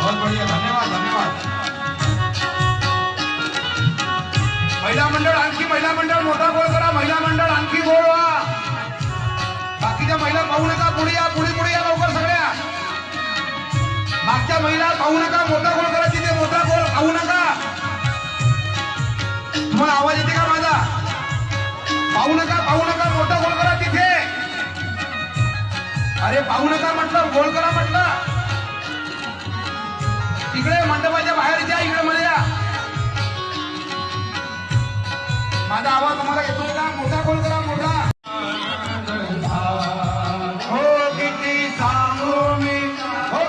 बहुत बढ़िया. धन्यवाद धन्यवाद. महिला मंडळ आणखी महिला मंडळ मोठा करा. महिला मंडळ आणखी गोळ व्हा. बाकीच्या महिला पुढे या पुढे पुढे या लवकर मागच्या महिला नका. मोठा गोळ मोठा गोळ नका. आवाज येते का माझा? पाहू नका पाहू नका. मोठा गोळ करा तिथे. अरे पाहू नका म्हटलं गोल करा म्हटलं. तिकडे मंडपाच्या बाहेर जा इकडे मध्ये या. माझा आवाज तुम्हाला येतोय का? मोठा गोल करा मोठा. हो किती सांगू मी हो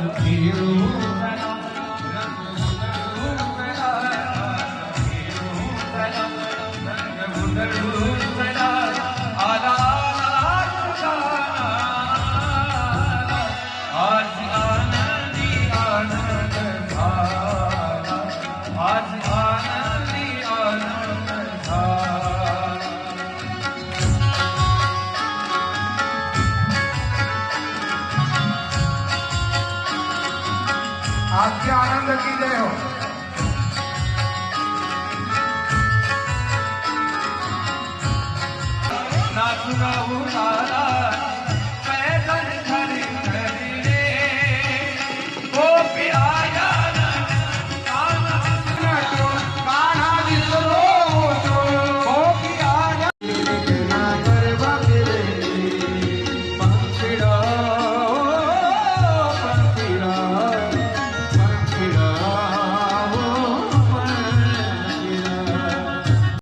Thank you. આજે આનંદ હતી ગયો નાચું